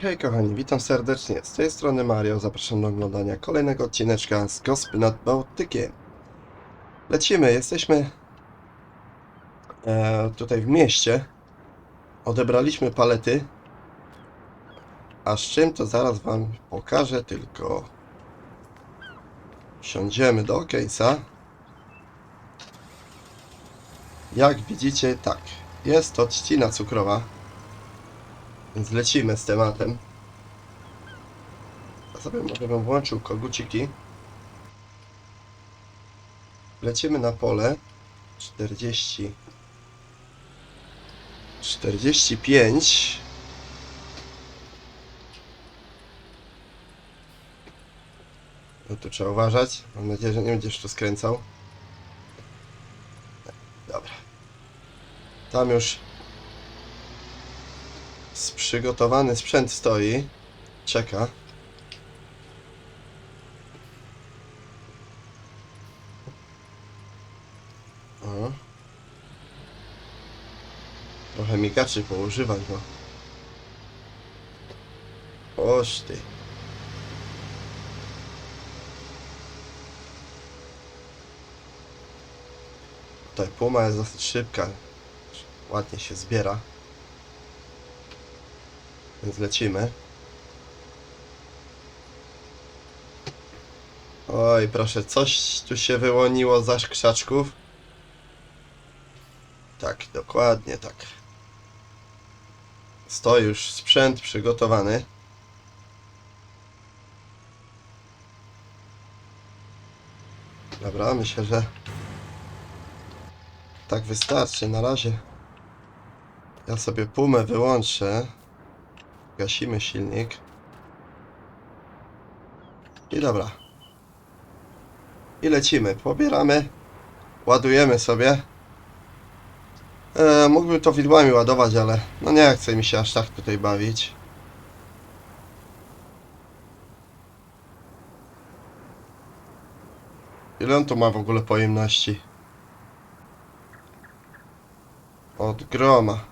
Hej, kochani, witam serdecznie. Z tej strony Mario, zapraszam do oglądania kolejnego odcineczka z Gospy nad Bałtykiem. Lecimy, jesteśmy e, tutaj w mieście. Odebraliśmy palety. A z czym to zaraz wam pokażę, tylko siądziemy do case'a. Jak widzicie, tak, jest to trzcina cukrowa. Więc lecimy z tematem. Ja sobie może bym włączył koguciki. Lecimy na pole. 40. 45. No tu trzeba uważać. Mam nadzieję, że nie będziesz tu skręcał. Dobra. Tam już przygotowany sprzęt stoi. Czeka. O. Trochę migaczy poużywać, bo... Oż ty. Tutaj puma jest dosyć szybka. Ładnie się zbiera. Więc lecimy. Oj, proszę, coś tu się wyłoniło za krzaczków. Tak, dokładnie tak. Stoi już sprzęt przygotowany. Dobra, myślę, że tak wystarczy na razie. Ja sobie pumę wyłączę. Gasimy silnik. I dobra. I lecimy. Pobieramy. Ładujemy sobie. E, mógłbym to widłami ładować, ale no nie chce mi się aż tak tutaj bawić. Ile on tu ma w ogóle pojemności? Od groma.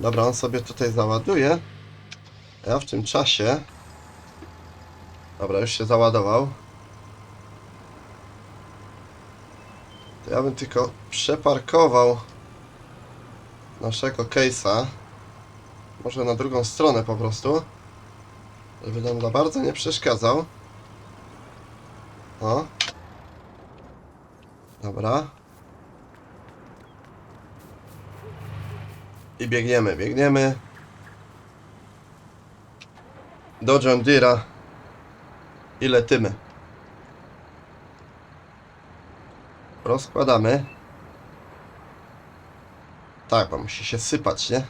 Dobra, on sobie tutaj załaduje. Ja w tym czasie... Dobra, już się załadował. To ja bym tylko przeparkował naszego case'a. Może na drugą stronę po prostu. Żeby nam za bardzo nie przeszkadzał. O. Dobra. I biegniemy, biegniemy. Do John Deere'a. I letymy. Rozkładamy. Tak, bo musi się sypać, nie?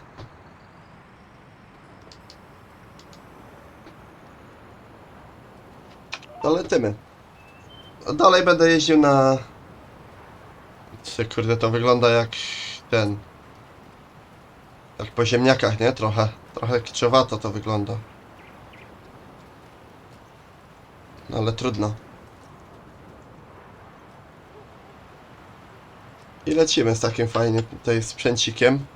To letymy. A dalej będę jeździł na... Kurde, to wygląda jak ten... Jak po ziemniakach, nie? Trochę. Trochę kiczowato to wygląda. No ale trudno. I lecimy z takim fajnym tutaj sprzęcikiem.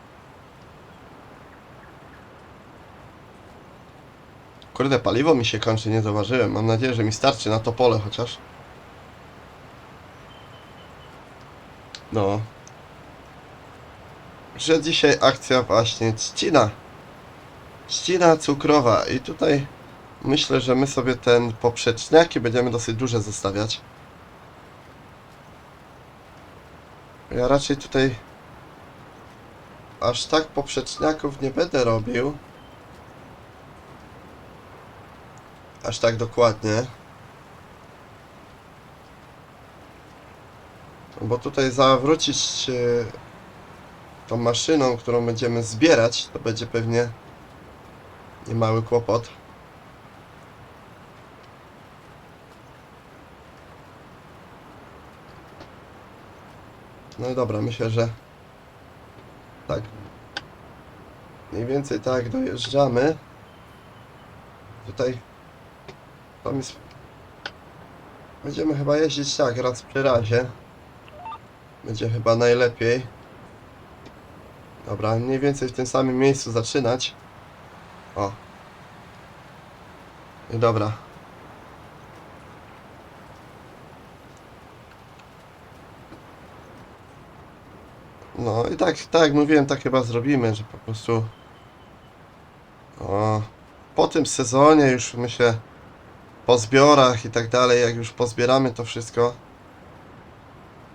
Kurde, paliwo mi się kończy, nie zauważyłem. Mam nadzieję, że mi starczy na to pole chociaż. No. Że dzisiaj akcja właśnie trzcina. Trzcina cukrowa i tutaj myślę, że my sobie ten poprzeczniaki będziemy dosyć duże zostawiać. Ja raczej tutaj aż tak poprzeczniaków nie będę robił. Aż tak dokładnie. Bo tutaj zawrócić e, tą maszyną, którą będziemy zbierać, to będzie pewnie niemały kłopot. No i dobra, myślę, że tak. Mniej więcej tak dojeżdżamy. Tutaj tam jest. Będziemy chyba jeździć tak, raz przy razie. Będzie chyba najlepiej. Dobra, mniej więcej w tym samym miejscu zaczynać. O. I dobra. No i tak, tak jak mówiłem, tak chyba zrobimy, że po prostu o, po tym sezonie już myślę po zbiorach i tak dalej, jak już pozbieramy to wszystko,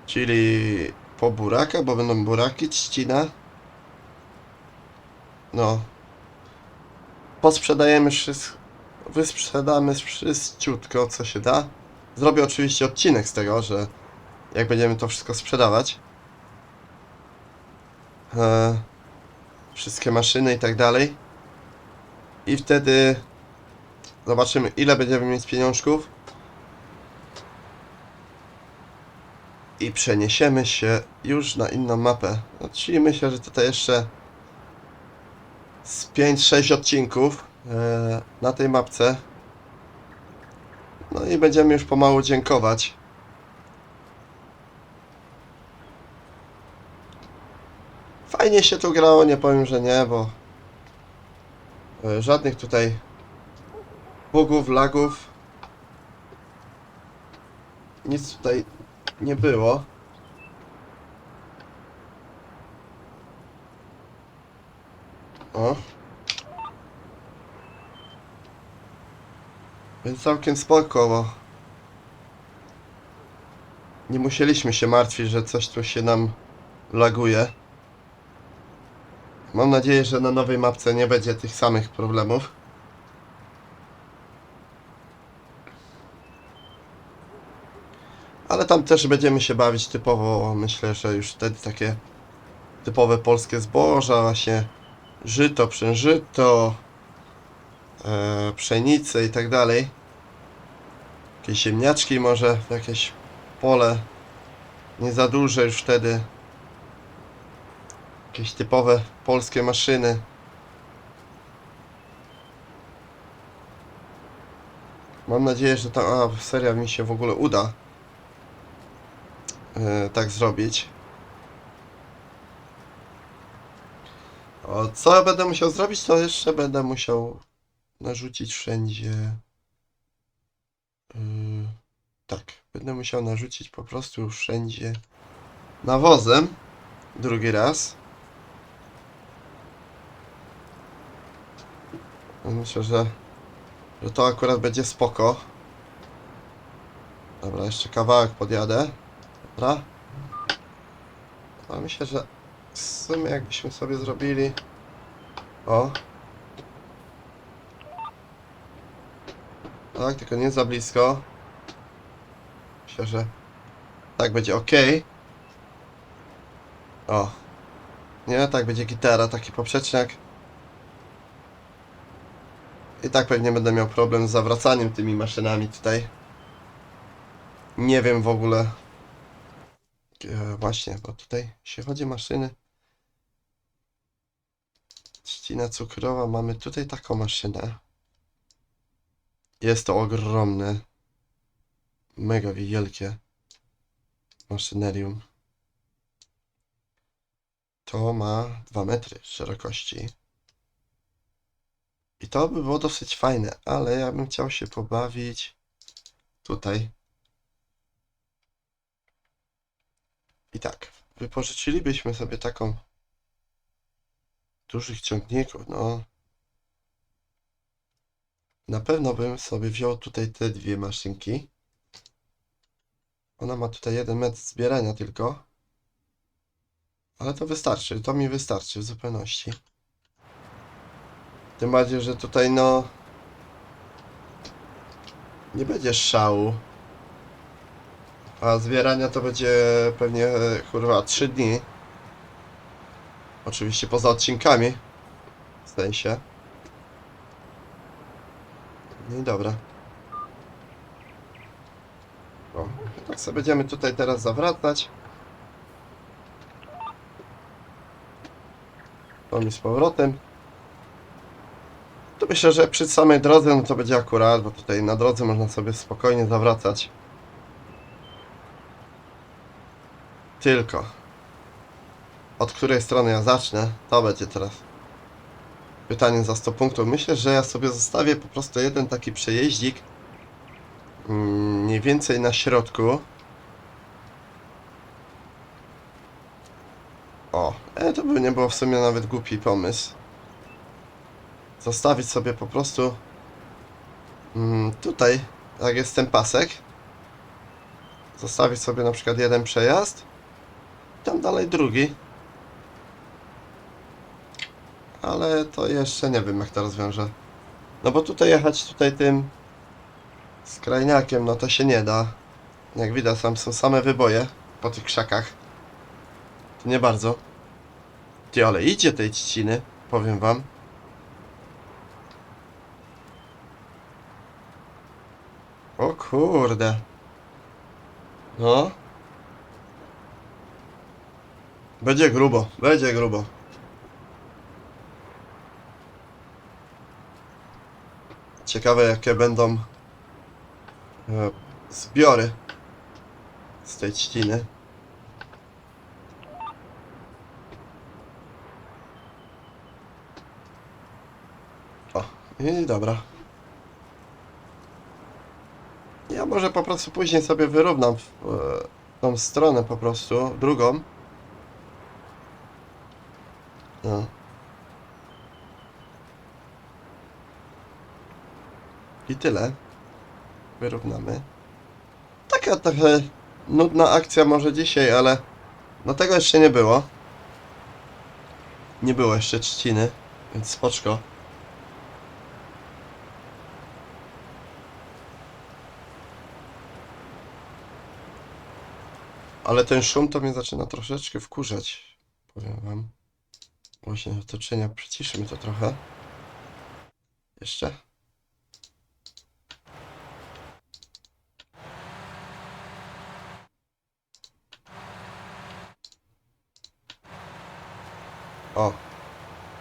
czyli po burakach, bo będą buraki, trzcina, no, posprzedajemy wszystko, wysprzedamy wszystko, co się da. Zrobię oczywiście odcinek z tego, że jak będziemy to wszystko sprzedawać. E, wszystkie maszyny i tak dalej. I wtedy zobaczymy ile będziemy mieć pieniążków. I przeniesiemy się już na inną mapę. No, czyli myślę, że tutaj jeszcze z 5-6 odcinków e, na tej mapce. No i będziemy już pomału dziękować. Fajnie się tu grało, nie powiem, że nie, bo e, żadnych tutaj bugów, lagów nic tutaj nie było. O. Więc całkiem spoko, nie musieliśmy się martwić, że coś tu się nam laguje. Mam nadzieję, że na nowej mapce nie będzie tych samych problemów. Ale tam też będziemy się bawić typowo, myślę, że już wtedy takie typowe polskie zboża, właśnie żyto, przężyto, e, pszenice i tak dalej. Jakieś ziemniaczki może, jakieś pole nie za duże już wtedy. Jakieś typowe polskie maszyny. Mam nadzieję, że ta seria mi się w ogóle uda e, tak zrobić. O, co będę musiał zrobić, to jeszcze będę musiał narzucić wszędzie. Yy, tak, będę musiał narzucić po prostu wszędzie nawozem. Drugi raz. Myślę, że, że to akurat będzie spoko. Dobra, jeszcze kawałek podjadę. Dobra. A myślę, że w sumie jakbyśmy sobie zrobili... O. Tak, tylko nie za blisko. Myślę, że tak będzie ok. O. Nie, tak będzie gitara, taki poprzeczniak. I tak pewnie będę miał problem z zawracaniem tymi maszynami tutaj. Nie wiem w ogóle. E, właśnie, bo tutaj jeśli chodzi maszyny. Trzcina cukrowa, mamy tutaj taką maszynę. Jest to ogromne, mega wielkie maszynerium. To ma 2 metry szerokości. I to by było dosyć fajne, ale ja bym chciał się pobawić tutaj. I tak, wypożyczylibyśmy sobie taką dużych ciągników, no. Na pewno bym sobie wziął tutaj te dwie maszynki. Ona ma tutaj jeden metr zbierania tylko. Ale to wystarczy, to mi wystarczy w zupełności. Tym bardziej, że tutaj no... Nie będzie szału. A zbierania to będzie pewnie, kurwa, 3 dni. Oczywiście poza odcinkami. W sensie. No i dobra. O, tak sobie będziemy tutaj teraz zawracać. To mi z powrotem. To myślę, że przy samej drodze no to będzie akurat, bo tutaj na drodze można sobie spokojnie zawracać. Tylko. Od której strony ja zacznę, to będzie teraz pytanie za 100 punktów. Myślę, że ja sobie zostawię po prostu jeden taki przejeździk mm, mniej więcej na środku. O, e, to by nie było w sumie nawet głupi pomysł. Zostawić sobie po prostu mm, tutaj, jak jest ten pasek, zostawić sobie na przykład jeden przejazd, tam dalej drugi. Ale to jeszcze nie wiem jak to rozwiążę. No bo tutaj jechać tutaj tym skrajniakiem, no to się nie da. Jak widać tam są same wyboje po tych krzakach. To nie bardzo. Ty, ale idzie tej trzciny, powiem wam. O kurde. No. Będzie grubo, będzie grubo. Ciekawe jakie będą e, zbiory z tej trzciny. O, i dobra. Ja może po prostu później sobie wyrównam w, e, tą stronę po prostu, drugą. Tyle. Wyrównamy. Taka trochę nudna akcja może dzisiaj, ale no tego jeszcze nie było. Nie było jeszcze trzciny, więc spoczko. Ale ten szum to mnie zaczyna troszeczkę wkurzać. Powiem wam. Właśnie otoczenia przyciszymy to trochę. Jeszcze. O.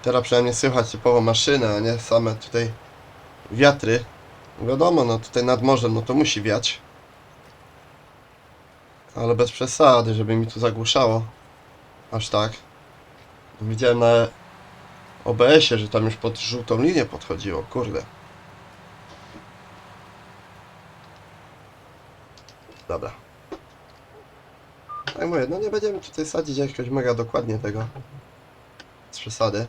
Teraz przynajmniej słychać typowo maszynę, a nie same tutaj wiatry. Wiadomo, no tutaj nad morzem, no to musi wiać. Ale bez przesady, żeby mi tu zagłuszało. Aż tak. Widziałem na OBS-ie, że tam już pod żółtą linię podchodziło, kurde. Dobra. Tak mówię, no nie będziemy tutaj sadzić jakoś mega dokładnie tego. Przesady.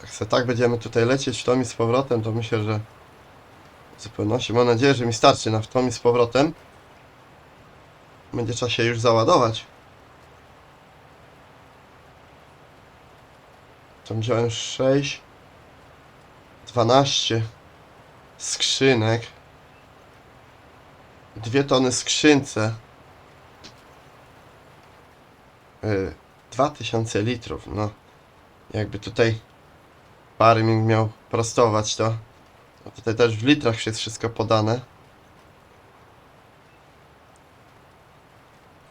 Jak se tak będziemy tutaj lecieć w i z powrotem, to myślę, że w zupełności mam nadzieję, że mi starczy na w i z powrotem. Będzie trzeba się już załadować. Tam wziąłem 6 12 skrzynek dwie tony skrzynce yy, 2000 litrów no jakby tutaj farming miał prostować to no tutaj też w litrach jest wszystko podane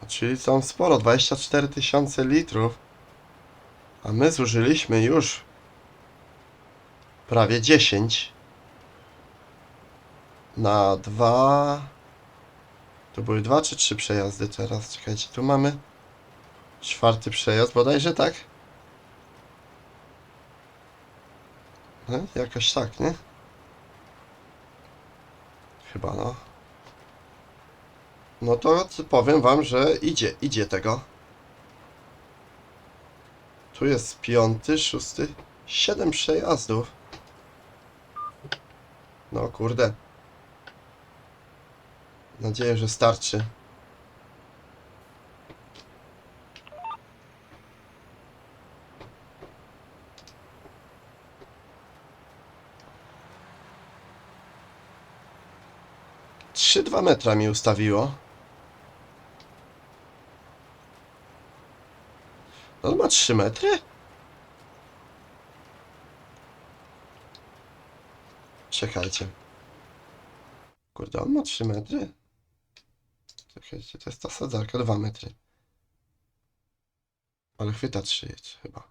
czyli są sporo 24 tysiące litrów a my zużyliśmy już prawie 10 na dwa. To były dwa czy trzy przejazdy teraz? Czekajcie, tu mamy czwarty przejazd, bodajże tak? No, jakoś tak, nie? Chyba no. No to powiem wam, że idzie, idzie tego. Tu jest piąty, szósty, siedem przejazdów. No kurde. Nadzieję, że starczy. Trzy dwa metra mi ustawiło. On ma 3 metry? Czekajcie. Kurde, on ma 3 metry? Czekajcie, to jest ta sadzarka 2 metry. Ale chwyta 3 jest chyba.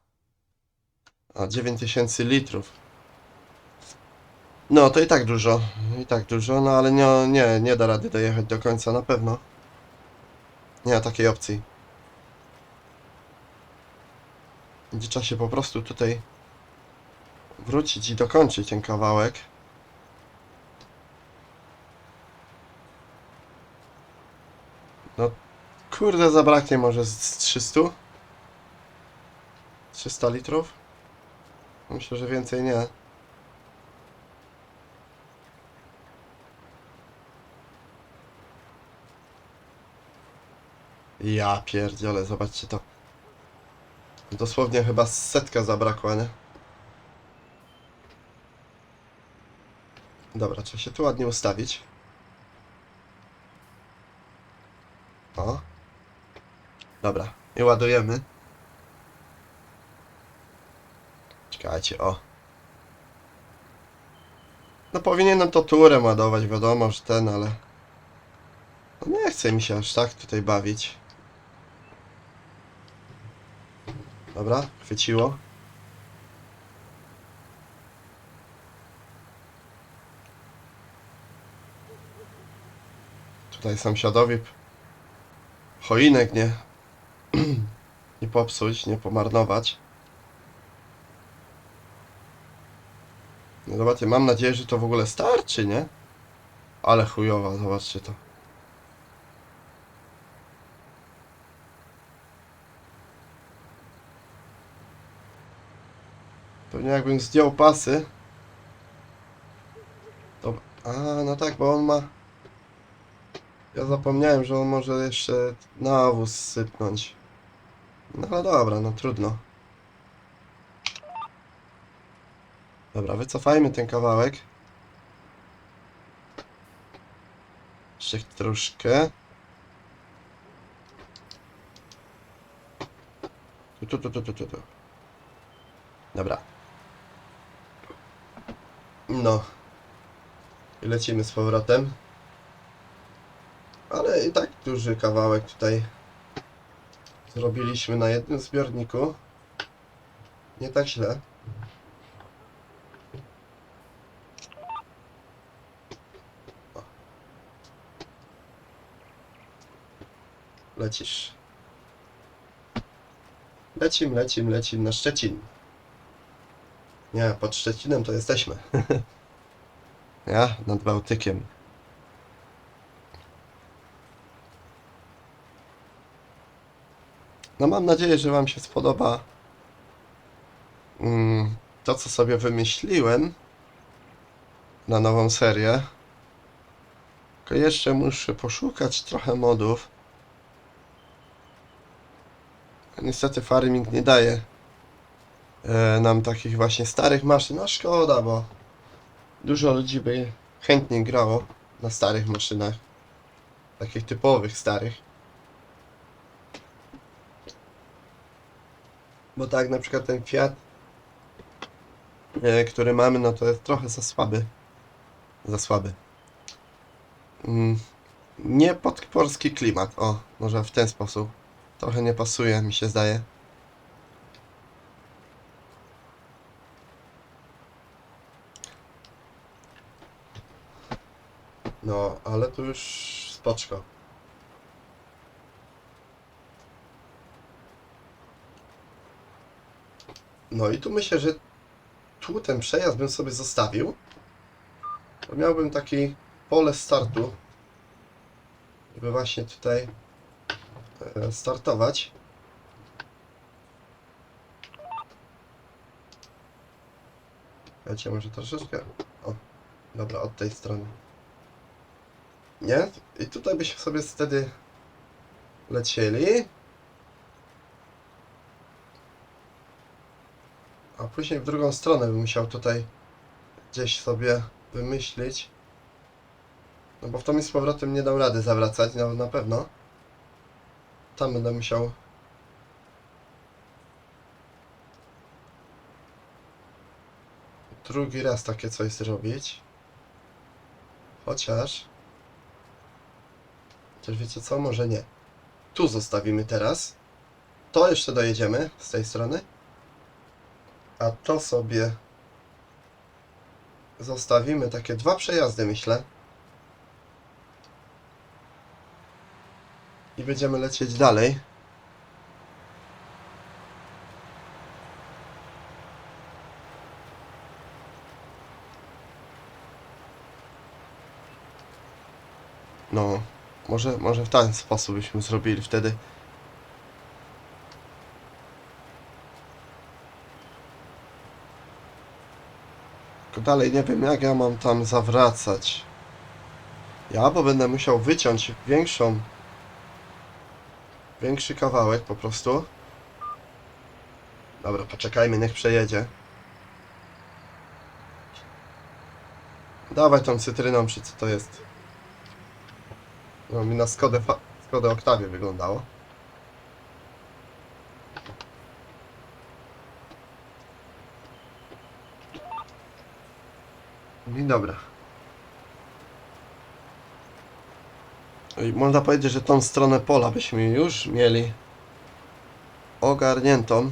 A 9000 litrów. No, to i tak dużo. I tak dużo, no ale nie, nie, nie da rady dojechać do końca na pewno. Nie ma takiej opcji. Będzie trzeba się po prostu tutaj wrócić i dokończyć ten kawałek. Kurde, zabraknie może z z 300? 300 litrów? Myślę, że więcej nie. Ja pierdziele, zobaczcie to. Dosłownie chyba setka zabrakła, nie? Dobra, trzeba się tu ładnie ustawić. O. Dobra, i ładujemy. Czekajcie, o. No powinienem to turem ładować, wiadomo, że ten, ale... No nie chce mi się aż tak tutaj bawić. Dobra, chwyciło. Tutaj sąsiadowi choinek nie nie popsuć, nie pomarnować. No zobaczcie, mam nadzieję, że to w ogóle starczy, nie? Ale chujowa, zobaczcie to. Pewnie jakbym zdjął pasy. To... A, no tak, bo on ma... Ja zapomniałem, że on może jeszcze nawóz sypnąć. No dobra, no trudno. Dobra, wycofajmy ten kawałek. Jeszcze troszkę. Tu, tu, tu, tu, tu, tu. Dobra. No. I lecimy z powrotem. Ale i tak duży kawałek tutaj zrobiliśmy na jednym zbiorniku. Nie tak źle. Lecisz. Lecim, lecim, lecim na Szczecin. Nie, pod Szczecinem to jesteśmy. ja, nad Bałtykiem. No mam nadzieję, że Wam się spodoba mm, to, co sobie wymyśliłem na nową serię. Tylko jeszcze muszę poszukać trochę modów. Niestety Farming nie daje e, nam takich właśnie starych maszyn. No szkoda, bo dużo ludzi by chętnie grało na starych maszynach. Takich typowych starych. Bo tak, na przykład ten Fiat, e, który mamy, no to jest trochę za słaby. Za słaby. Mm, nie pod polski klimat. O, może w ten sposób. Trochę nie pasuje, mi się zdaje. No, ale tu już spoczko. No i tu myślę, że tu ten przejazd bym sobie zostawił. Bo miałbym taki pole startu, żeby właśnie tutaj e, startować. Wiecie, może troszeczkę... O, dobra, od tej strony. Nie? I tutaj byśmy sobie wtedy lecieli. A później w drugą stronę bym musiał tutaj gdzieś sobie wymyślić. No bo w to mi z powrotem nie dam rady zawracać, no na pewno. Tam będę musiał drugi raz takie coś zrobić. Chociaż... Chociaż wiecie co? Może nie. Tu zostawimy teraz. To jeszcze dojedziemy z tej strony. A to sobie zostawimy takie dwa przejazdy, myślę. I będziemy lecieć dalej. No, może, może w ten sposób byśmy zrobili wtedy. Tylko dalej nie wiem jak ja mam tam zawracać. Ja bo będę musiał wyciąć większą większy kawałek po prostu. Dobra, poczekajmy, niech przejedzie. Dawaj tą cytryną, czy co to jest? No mi na Skodę, Skodę Oktawie wyglądało. I dobra. I można powiedzieć, że tą stronę pola byśmy już mieli ogarniętą.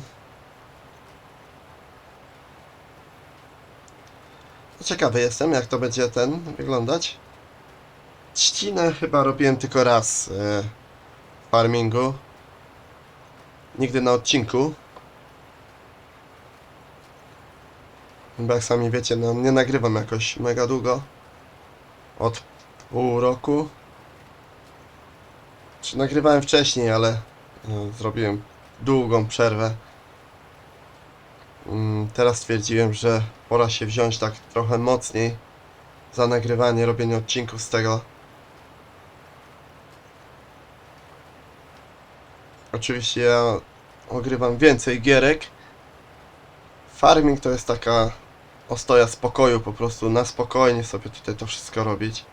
Ciekawy jestem, jak to będzie ten wyglądać. Trzcinę chyba robiłem tylko raz e, w farmingu. Nigdy na odcinku. Bo jak sami wiecie, no nie nagrywam jakoś mega długo. Od pół roku. Czy nagrywałem wcześniej, ale e, zrobiłem długą przerwę. Mm, Teraz stwierdziłem, że pora się wziąć tak trochę mocniej za nagrywanie, robienie odcinków z tego. Oczywiście ja ogrywam więcej gierek. Farming to jest taka ostoja spokoju, po prostu na spokojnie sobie tutaj to wszystko robić.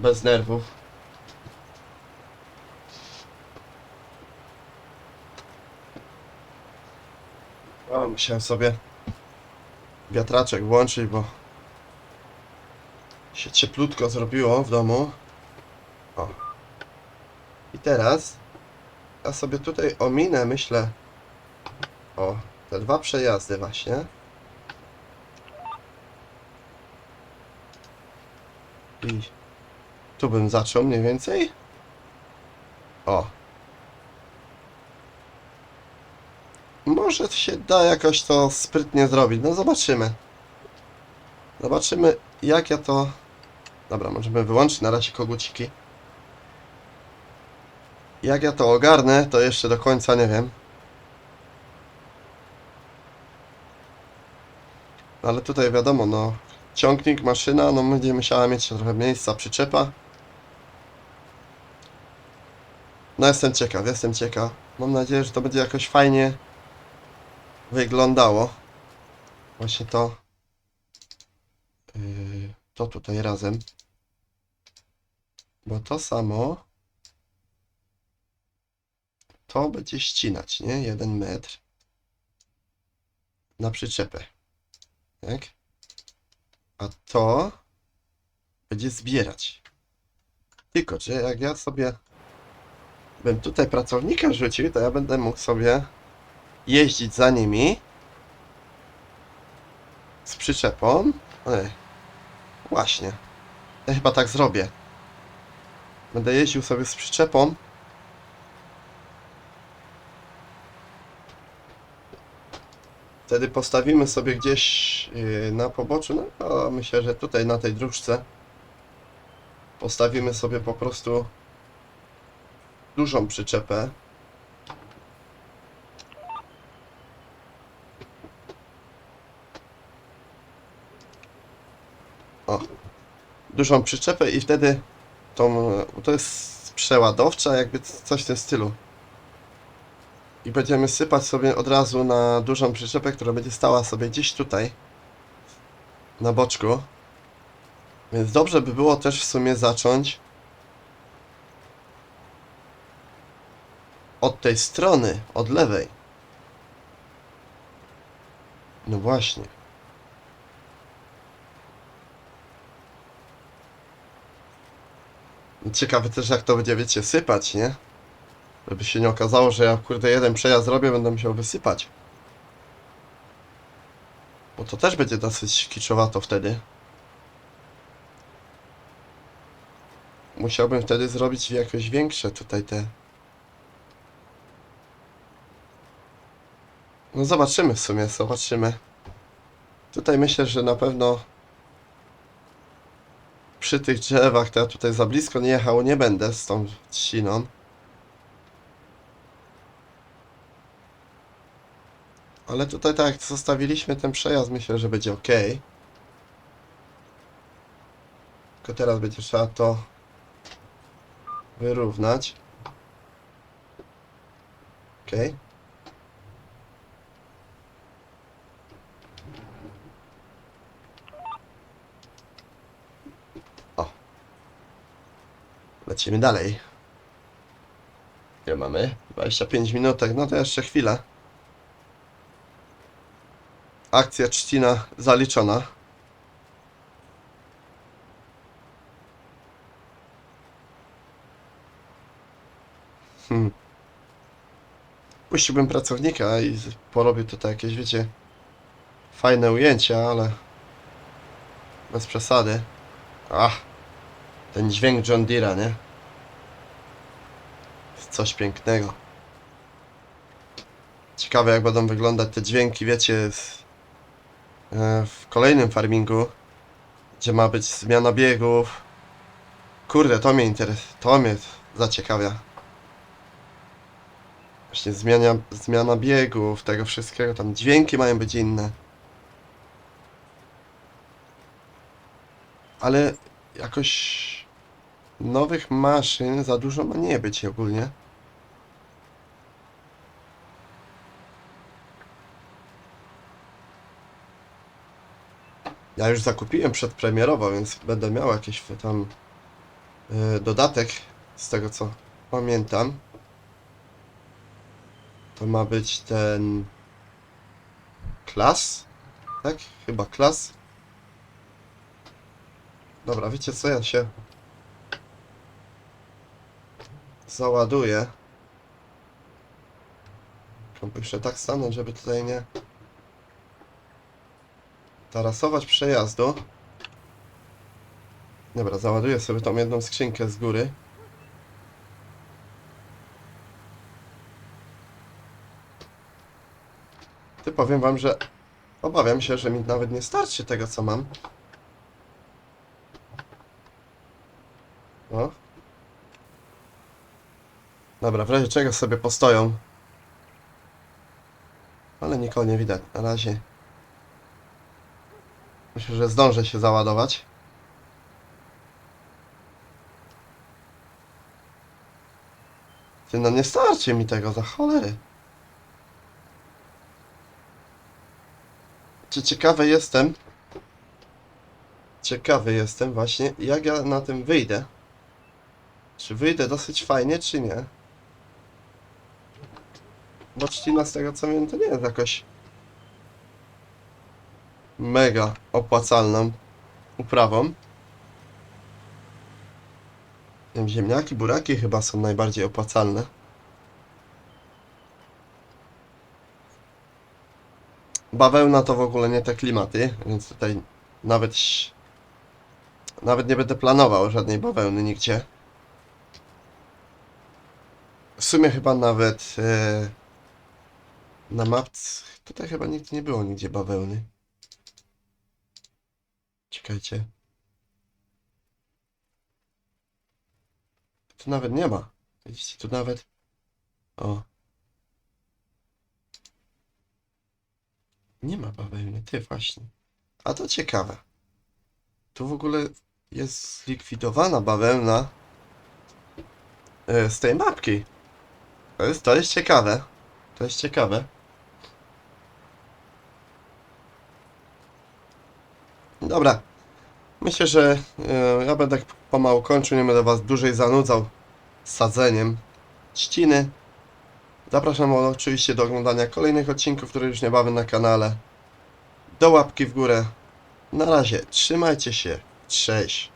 Bez nerwów. O, musiałem sobie wiatraczek włączyć, bo się cieplutko zrobiło w domu. O. I teraz ja sobie tutaj ominę, myślę, o, te dwa przejazdy właśnie. I tu bym zaczął mniej więcej. O. Może się da jakoś to sprytnie zrobić. No zobaczymy. Zobaczymy jak ja to... Dobra, możemy wyłączyć na razie koguciki. Jak ja to ogarnę, to jeszcze do końca nie wiem. Ale tutaj wiadomo, no ciągnik, maszyna, no będzie musiała mieć trochę miejsca, przyczepa. No jestem ciekaw, jestem ciekaw. Mam nadzieję, że to będzie jakoś fajnie wyglądało. Właśnie to. Yy, to tutaj razem. Bo to samo. To będzie ścinać, nie? Jeden metr. Na przyczepę. Tak? A to będzie zbierać. Tylko, że jak ja sobie bym tutaj pracownika rzucił, to ja będę mógł sobie jeździć za nimi z przyczepą. Ej, właśnie. Ja chyba tak zrobię. Będę jeździł sobie z przyczepą. Wtedy postawimy sobie gdzieś yy, na poboczu, no myślę, że tutaj na tej dróżce postawimy sobie po prostu dużą przyczepę. O, dużą przyczepę i wtedy tą, to jest przeładowcza, jakby coś w tym stylu. I będziemy sypać sobie od razu na dużą przyczepę, która będzie stała sobie gdzieś tutaj. Na boczku. Więc dobrze by było też w sumie zacząć od tej strony, od lewej. No właśnie. Ciekawe też jak to będzie, wiecie, sypać, nie? Żeby się nie okazało, że ja kurde jeden przejazd zrobię, będę musiał wysypać. Bo to też będzie dosyć kiczowato wtedy. Musiałbym wtedy zrobić jakoś większe tutaj te... No zobaczymy w sumie, zobaczymy. Tutaj myślę, że na pewno przy tych drzewach, to ja tutaj za blisko nie jechał nie będę z tą trzciną. Ale tutaj tak zostawiliśmy ten przejazd, myślę, że będzie ok. Tylko teraz będzie trzeba to wyrównać. Ok. O. Lecimy dalej. Ile mamy? 25 minutek, no to jeszcze chwilę. Akcja trzcina zaliczona. Hmm. Puściłbym pracownika i porobił tutaj jakieś, wiecie, fajne ujęcia, ale bez przesady. Ach, ten dźwięk John Deere'a, nie? Jest coś pięknego. Ciekawe jak będą wyglądać te dźwięki, wiecie, z, w kolejnym farmingu, gdzie ma być zmiana biegów. Kurde, to mnie interes, to mnie zaciekawia. Właśnie zmiana, zmiana biegów, tego wszystkiego, tam dźwięki mają być inne. Ale jakoś nowych maszyn za dużo ma nie być ogólnie. Ja już zakupiłem przedpremierowo, więc będę miał jakiś tam y, dodatek z tego co pamiętam. To ma być ten klas, tak? Chyba klas. Dobra, wiecie co, ja się załaduję. Muszę tak stanąć, żeby tutaj nie tarasować przejazdu. Dobra, załaduję sobie tą jedną skrzynkę z góry. Ty powiem wam, że obawiam się, że mi nawet nie starczy tego, co mam. O. Dobra, w razie czego sobie postoją. Ale nikogo nie widać na razie. Myślę, że zdążę się załadować. Ty, no nie starczy mi tego, za cholery. Czy ciekawy jestem? Ciekawy jestem właśnie, jak ja na tym wyjdę. Czy wyjdę dosyć fajnie, czy nie? Bo trzcina z tego co wiem, to nie jest jakoś mega opłacalną uprawą. Ziemniaki, buraki chyba są najbardziej opłacalne. Bawełna to w ogóle nie te klimaty, więc tutaj nawet nawet nie będę planował żadnej bawełny nigdzie. W sumie chyba nawet e, na mapce tutaj chyba nigdy nie było nigdzie bawełny. Czekajcie. Tu nawet nie ma. Widzicie, tu nawet... O. Nie ma bawełny, ty właśnie. A to ciekawe. Tu w ogóle jest zlikwidowana bawełna e, z tej mapki. To jest, to jest ciekawe. To jest ciekawe. Dobra. Myślę, że e, ja będę pomału kończył, nie będę was dłużej zanudzał sadzeniem trzciny. Zapraszam oczywiście do oglądania kolejnych odcinków, które już niebawem na kanale. Do łapki w górę. Na razie, trzymajcie się. Cześć.